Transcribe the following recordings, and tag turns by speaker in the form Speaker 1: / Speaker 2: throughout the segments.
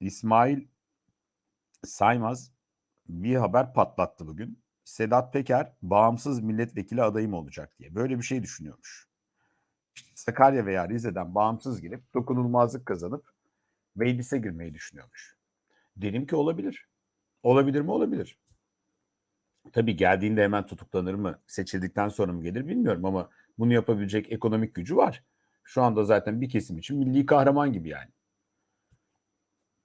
Speaker 1: İsmail Saymaz bir haber patlattı bugün. Sedat Peker bağımsız milletvekili adayım olacak diye. Böyle bir şey düşünüyormuş. İşte Sakarya veya Rize'den bağımsız girip dokunulmazlık kazanıp meclise girmeyi düşünüyormuş. Dedim ki olabilir. Olabilir mi? Olabilir. Tabii geldiğinde hemen tutuklanır mı? Seçildikten sonra mı gelir bilmiyorum ama bunu yapabilecek ekonomik gücü var. Şu anda zaten bir kesim için milli kahraman gibi yani.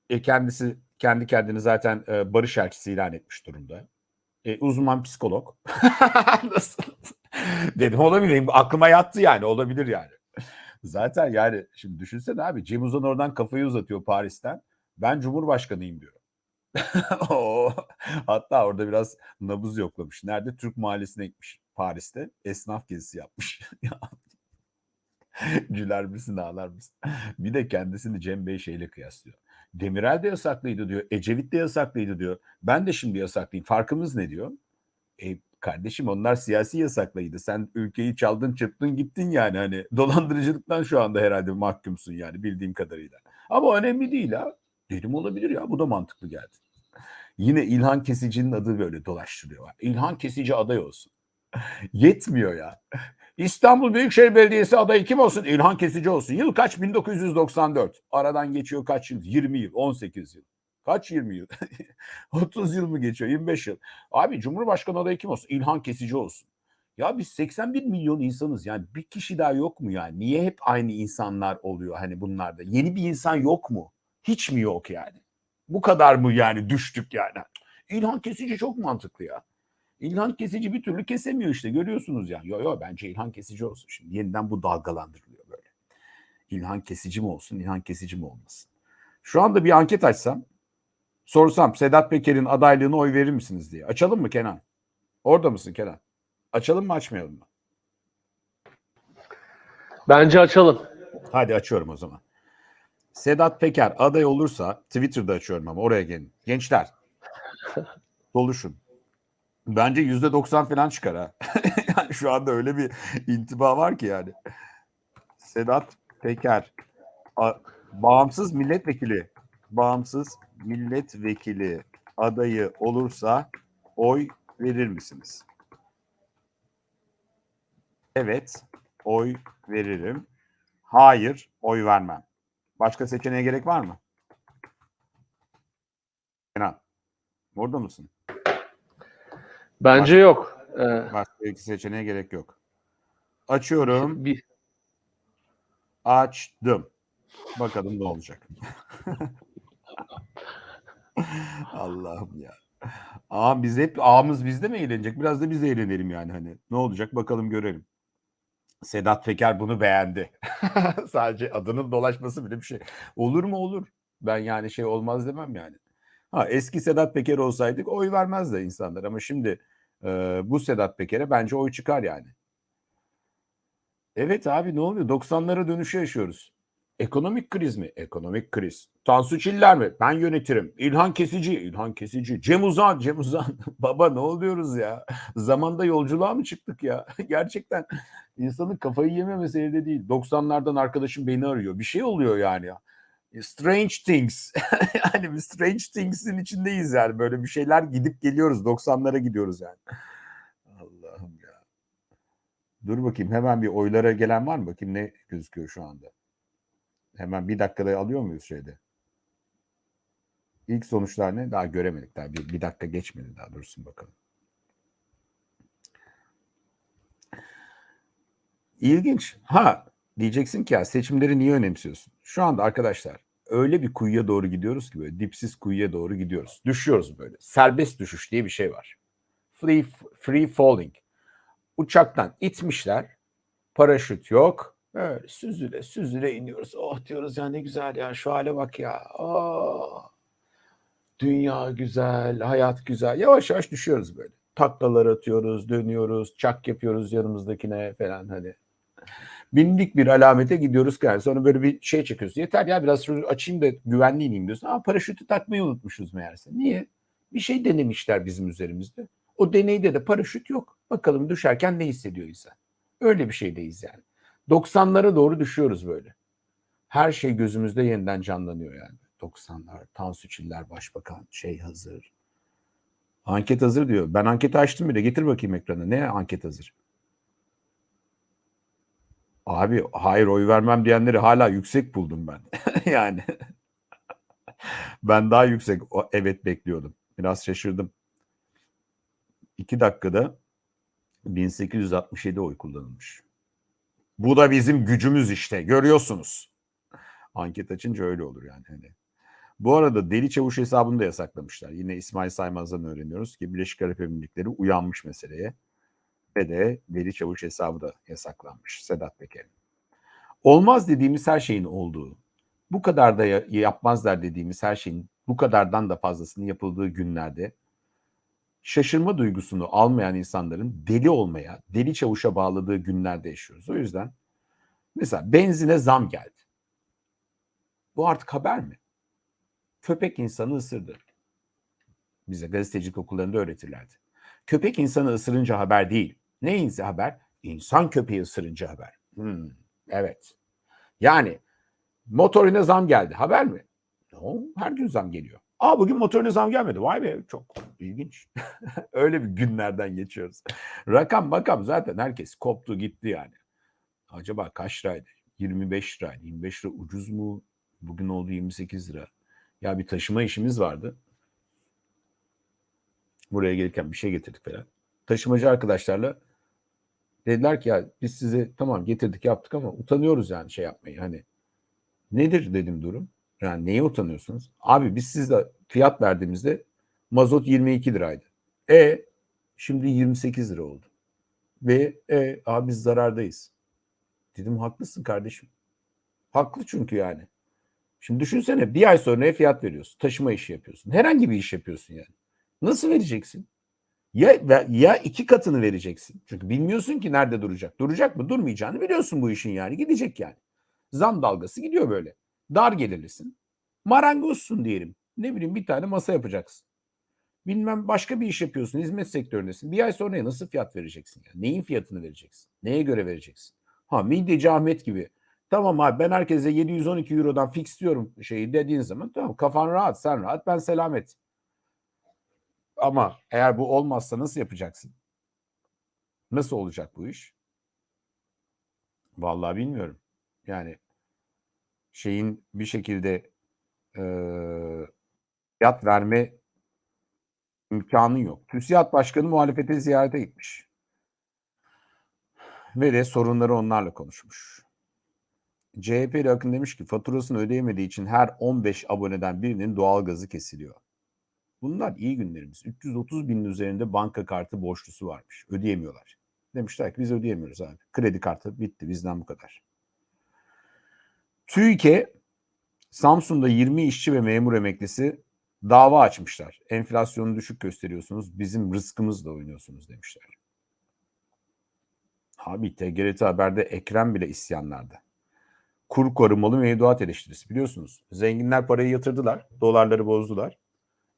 Speaker 1: E kendisi kendi kendini zaten e, barış elçisi ilan etmiş durumda. E, uzman psikolog. Nasıl? Dedim olabilir. Aklıma yattı yani. Olabilir yani. Zaten yani şimdi düşünsene abi Cem Uzan oradan kafayı uzatıyor Paris'ten. Ben Cumhurbaşkanıyım diyor. Hatta orada biraz nabız yoklamış. Nerede? Türk mahallesine gitmiş Paris'te. Esnaf gezisi yapmış. Güler misin ağlar mısın? Bir de kendisini Cem Bey şeyle kıyaslıyor. Demirel de yasaklıydı diyor. Ecevit de yasaklıydı diyor. Ben de şimdi yasaklıyım. Farkımız ne diyor? E, kardeşim onlar siyasi yasaklıydı. Sen ülkeyi çaldın çırptın gittin yani. Hani dolandırıcılıktan şu anda herhalde mahkumsun yani bildiğim kadarıyla. Ama önemli değil ha. Dedim olabilir ya bu da mantıklı geldi. Yine İlhan Kesici'nin adı böyle dolaştırıyorlar. İlhan Kesici aday olsun. Yetmiyor ya. İstanbul Büyükşehir Belediyesi adayı kim olsun? İlhan Kesici olsun. Yıl kaç? 1994. Aradan geçiyor kaç yıl? 20 yıl, 18 yıl. Kaç 20 yıl? 30 yıl mı geçiyor? 25 yıl. Abi Cumhurbaşkanı adayı kim olsun? İlhan Kesici olsun. Ya biz 81 milyon insanız yani bir kişi daha yok mu yani? Niye hep aynı insanlar oluyor hani bunlarda? Yeni bir insan yok mu? Hiç mi yok yani? Bu kadar mı yani düştük yani? İlhan Kesici çok mantıklı ya. İlhan Kesici bir türlü kesemiyor işte görüyorsunuz yani. Yo yo bence İlhan Kesici olsun. Şimdi yeniden bu dalgalandırılıyor böyle. İlhan Kesici mi olsun, İlhan Kesici mi olmasın? Şu anda bir anket açsam, sorsam Sedat Peker'in adaylığına oy verir misiniz diye. Açalım mı Kenan? Orada mısın Kenan? Açalım mı açmayalım mı?
Speaker 2: Bence açalım.
Speaker 1: Hadi açıyorum o zaman. Sedat Peker aday olursa Twitter'da açıyorum ama oraya gelin. Gençler doluşun. Bence yüzde doksan falan çıkar ha. yani şu anda öyle bir intiba var ki yani. Sedat Peker bağımsız milletvekili bağımsız milletvekili adayı olursa oy verir misiniz? Evet, oy veririm. Hayır, oy vermem. Başka seçeneğe gerek var mı? Kenan, orada mısın?
Speaker 2: Bence yok. Ee,
Speaker 1: Başka iki seçeneğe gerek yok. Açıyorum.
Speaker 2: bir,
Speaker 1: Açtım. Bakalım ne olacak. Allah'ım ya. Aa biz hep ağımız bizde mi eğlenecek? Biraz da biz eğlenelim yani hani. Ne olacak bakalım görelim. Sedat Peker bunu beğendi. Sadece adının dolaşması bile bir şey. Olur mu olur. Ben yani şey olmaz demem yani. Ha eski Sedat Peker olsaydık oy vermez insanlar ama şimdi e, bu Sedat Peker'e bence oy çıkar yani. Evet abi ne oluyor? 90'lara dönüşü yaşıyoruz. Ekonomik kriz mi? Ekonomik kriz. Tansu Çiller mi? Ben yönetirim. İlhan Kesici, İlhan Kesici. Cem Uzan, Cem Uzan. Baba ne oluyoruz ya? Zamanda yolculuğa mı çıktık ya? Gerçekten insanın kafayı yememesi elde değil. 90'lardan arkadaşım beni arıyor. Bir şey oluyor yani ya. Strange Things. yani bir Strange Things'in içindeyiz yani. Böyle bir şeyler gidip geliyoruz. 90'lara gidiyoruz yani. Allah'ım ya. Dur bakayım hemen bir oylara gelen var mı? Bakayım ne gözüküyor şu anda. Hemen bir dakikada alıyor muyuz şeyde? İlk sonuçlar ne? Daha göremedik. Daha bir, bir dakika geçmedi daha dursun bakalım. İlginç. Ha diyeceksin ki ya seçimleri niye önemsiyorsun? Şu anda arkadaşlar öyle bir kuyuya doğru gidiyoruz ki böyle dipsiz kuyuya doğru gidiyoruz. Düşüyoruz böyle. Serbest düşüş diye bir şey var. Free, free falling. Uçaktan itmişler. Paraşüt yok. Böyle süzüle süzüle iniyoruz. Oh diyoruz ya ne güzel ya şu hale bak ya. Oh. Dünya güzel, hayat güzel. Yavaş yavaş düşüyoruz böyle. Taklalar atıyoruz, dönüyoruz, çak yapıyoruz yanımızdakine falan hani. Bindik bir alamete gidiyoruz yani. Sonra böyle bir şey çekiyorsun. Yeter ya biraz açayım da güvenli ineyim diyorsun. Aa paraşütü takmayı unutmuşuz meğerse. Niye? Bir şey denemişler bizim üzerimizde. O deneyde de paraşüt yok. Bakalım düşerken ne hissediyor insan. Öyle bir şeydeyiz yani. 90'lara doğru düşüyoruz böyle. Her şey gözümüzde yeniden canlanıyor yani. 90'lar. Tansu Çiller Başbakan. Şey hazır. Anket hazır diyor. Ben anketi açtım bile. Getir bakayım ekrana. Ne anket hazır? Abi hayır oy vermem diyenleri hala yüksek buldum ben. yani ben daha yüksek o- evet bekliyordum. Biraz şaşırdım. 2 dakikada 1867 oy kullanılmış. Bu da bizim gücümüz işte. Görüyorsunuz. Anket açınca öyle olur yani. Hani. Bu arada Deli Çavuş hesabını da yasaklamışlar. Yine İsmail Saymaz'dan öğreniyoruz ki Birleşik Arap Emirlikleri uyanmış meseleye. Ve de Deli Çavuş hesabı da yasaklanmış Sedat Peker'in. Olmaz dediğimiz her şeyin olduğu, bu kadar da ya- yapmazlar dediğimiz her şeyin bu kadardan da fazlasının yapıldığı günlerde şaşırma duygusunu almayan insanların deli olmaya, deli çavuşa bağladığı günlerde yaşıyoruz. O yüzden mesela benzine zam geldi. Bu artık haber mi? Köpek insanı ısırdı. Bize gazetecilik okullarında öğretirlerdi. Köpek insanı ısırınca haber değil. Ne inse haber? İnsan köpeği ısırınca haber. Hmm, evet. Yani motorine zam geldi. Haber mi? No, her gün zam geliyor. Aa bugün motorine zam gelmedi. Vay be çok ilginç. Öyle bir günlerden geçiyoruz. Rakam makam zaten herkes koptu gitti yani. Acaba kaç liraydı? 25 liraydı. 25 lira ucuz mu? Bugün oldu 28 lira. Ya bir taşıma işimiz vardı. Buraya gelirken bir şey getirdik falan. Taşımacı arkadaşlarla dediler ki ya biz size tamam getirdik yaptık ama utanıyoruz yani şey yapmayı. Hani nedir dedim durum. Yani neye utanıyorsunuz? Abi biz sizde fiyat verdiğimizde mazot 22 liraydı. E şimdi 28 lira oldu. Ve e abi biz zarardayız. Dedim haklısın kardeşim. Haklı çünkü yani. Şimdi düşünsene bir ay sonraya fiyat veriyorsun. Taşıma işi yapıyorsun. Herhangi bir iş yapıyorsun yani. Nasıl vereceksin? Ya, ya iki katını vereceksin. Çünkü bilmiyorsun ki nerede duracak. Duracak mı durmayacağını biliyorsun bu işin yani. Gidecek yani. Zam dalgası gidiyor böyle. Dar gelirlisin. Marangozsun diyelim. Ne bileyim bir tane masa yapacaksın. Bilmem başka bir iş yapıyorsun. Hizmet sektöründesin. Bir ay sonraya nasıl fiyat vereceksin? Yani? Neyin fiyatını vereceksin? Neye göre vereceksin? Ha midyeci Ahmet gibi. Tamam abi ben herkese 712 Euro'dan fix diyorum şeyi dediğin zaman tamam kafan rahat sen rahat ben selamet. Ama eğer bu olmazsa nasıl yapacaksın? Nasıl olacak bu iş? Vallahi bilmiyorum. Yani şeyin bir şekilde eee fiyat verme imkanı yok. TÜSİAD Başkanı muhalefete ziyarete gitmiş. Ve de sorunları onlarla konuşmuş. CHP'li Akın demiş ki faturasını ödeyemediği için her 15 aboneden birinin doğalgazı kesiliyor. Bunlar iyi günlerimiz. 330 binin üzerinde banka kartı borçlusu varmış. Ödeyemiyorlar. Demişler ki biz ödeyemiyoruz abi. Kredi kartı bitti bizden bu kadar. TÜİK'e Samsun'da 20 işçi ve memur emeklisi dava açmışlar. Enflasyonu düşük gösteriyorsunuz. Bizim rızkımızla oynuyorsunuz demişler. Abi TGRT Haber'de Ekrem bile isyanlarda. Kur korumalı mevduat eleştirisi biliyorsunuz. Zenginler parayı yatırdılar. Dolarları bozdular.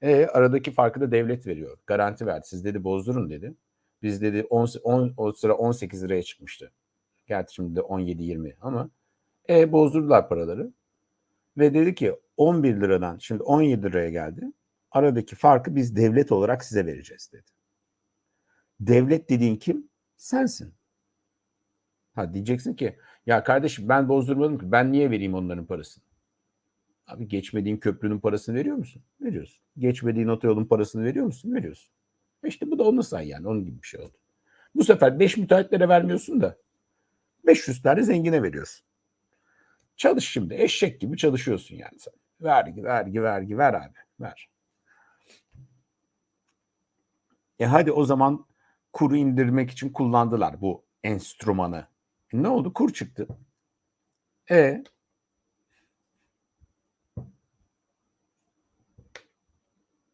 Speaker 1: E aradaki farkı da devlet veriyor. Garanti verdi. Siz dedi bozdurun dedi. Biz dedi 10, 10 o sıra 18 liraya çıkmıştı. Gerçi şimdi de 17-20 ama e bozdurdular paraları. Ve dedi ki 11 liradan şimdi 17 liraya geldi. Aradaki farkı biz devlet olarak size vereceğiz dedi. Devlet dediğin kim? Sensin. Ha diyeceksin ki ya kardeşim ben bozdurmadım ki ben niye vereyim onların parasını? Abi geçmediğin köprünün parasını veriyor musun? Veriyorsun. Geçmediğin otoyolun parasını veriyor musun? Veriyorsun. İşte bu da onun say yani onun gibi bir şey oldu. Bu sefer 5 müteahhitlere vermiyorsun da 500 tane zengine veriyorsun. Çalış şimdi eşek gibi çalışıyorsun yani sen. Vergi vergi vergi ver abi ver. E hadi o zaman kuru indirmek için kullandılar bu enstrümanı. E ne oldu? Kur çıktı. E